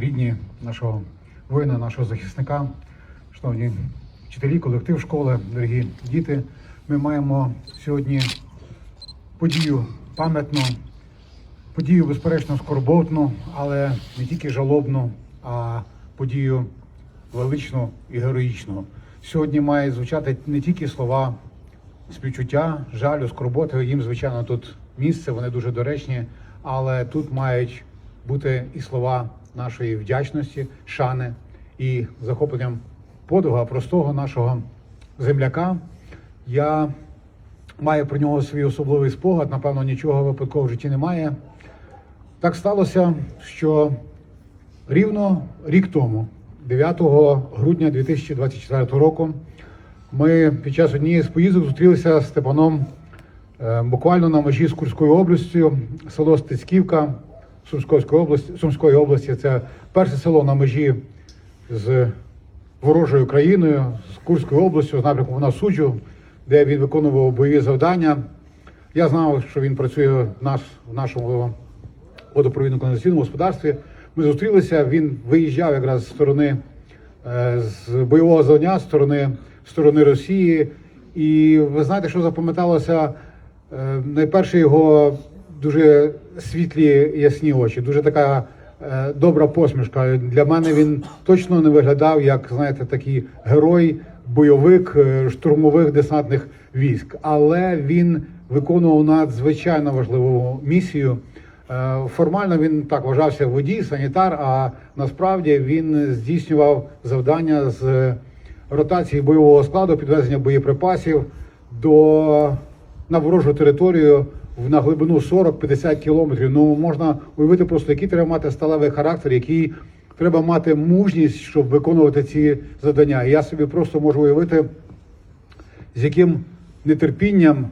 рідні нашого воїна, нашого захисника, шановні вчителі, колектив школи, дорогі діти. Ми маємо сьогодні подію пам'ятну, подію, безперечно, скорботну, але не тільки жалобну, а подію величну і героїчну. Сьогодні мають звучати не тільки слова співчуття, жалю, скорботи. Їм, звичайно, тут місце, вони дуже доречні, але тут мають бути і слова нашої вдячності, шани і захопленням подвига простого нашого земляка. Я маю про нього свій особливий спогад. Напевно, нічого випадкового в житті немає. Так сталося, що рівно рік тому, 9 грудня 2024 року, ми під час однієї з поїздок зустрілися з Степаном е, буквально на межі з Курською областю, село Стецьківка Сумської області. Сумської області. Це перше село на межі з ворожою країною, з Курською областю, з напрямку на суджу, де він виконував бойові завдання. Я знав, що він працює в нас в нашому водопровідно каналізаційному господарстві. Ми зустрілися. Він виїжджав якраз з сторони е, з бойового завдання, з сторони з сторони Росії. І ви знаєте, що запам'яталося? Е, Найперше його дуже світлі ясні очі, дуже така е, добра посмішка. Для мене він точно не виглядав як знаєте, такий герой, бойовик е, штурмових десантних військ, але він виконував надзвичайно важливу місію. Е, Формально він так вважався водій, санітар, а насправді він здійснював завдання з ротації бойового складу, підвезення боєприпасів до на ворожу територію на глибину 40-50 кілометрів. Ну можна уявити просто, який треба мати сталевий характер, який треба мати мужність, щоб виконувати ці завдання. І я собі просто можу уявити, з яким нетерпінням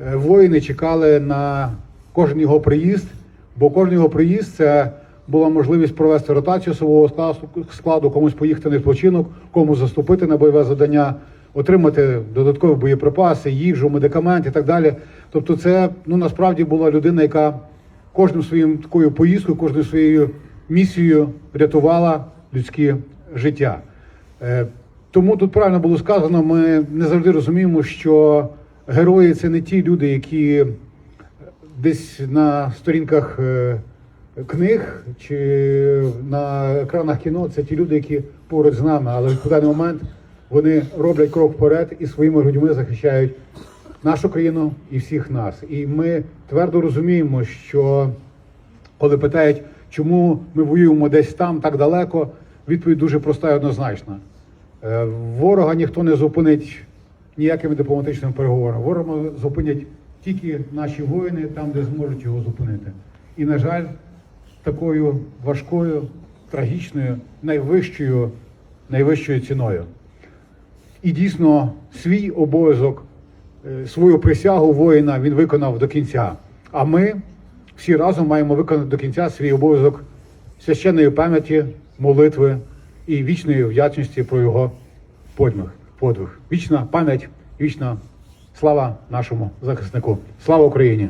е, воїни чекали на кожен його приїзд, бо кожен його приїзд це була можливість провести ротацію складу- складу, комусь поїхати на відпочинок, комусь заступити на бойове завдання, отримати додаткові боєприпаси, їжу, медикаменти і так далі. Тобто, це ну насправді була людина, яка кожним своїм такою поїздкою, кожною своєю місією рятувала людське життя. Е, Тому тут правильно було сказано, ми не завжди розуміємо, що герої це не ті люди, які десь на сторінках е, книг чи на екранах кіно, це ті люди, які поруч з нами, але в даний момент вони роблять крок вперед і своїми грудьми захищають нашу країну і всіх нас. І ми твердо розуміємо, що коли питають, чому ми воюємо десь там так далеко, відповідь дуже проста і однозначна. Е, Ворога ніхто не зупинить ніякими дипломатичними переговорами. Ворога зупинять тільки наші воїни там, де зможуть його зупинити. І, на жаль, такою важкою, трагічною, найвищою, найвищою ціною. І дійсно свій обов'язок, е, свою присягу воїна він виконав до кінця. А ми всі разом маємо виконати до кінця свій обов'язок священної пам'яті, молитви і вічної вдячності про його подвиг. подвиг. Вічна пам'ять, вічна слава нашому захиснику. Слава Україні!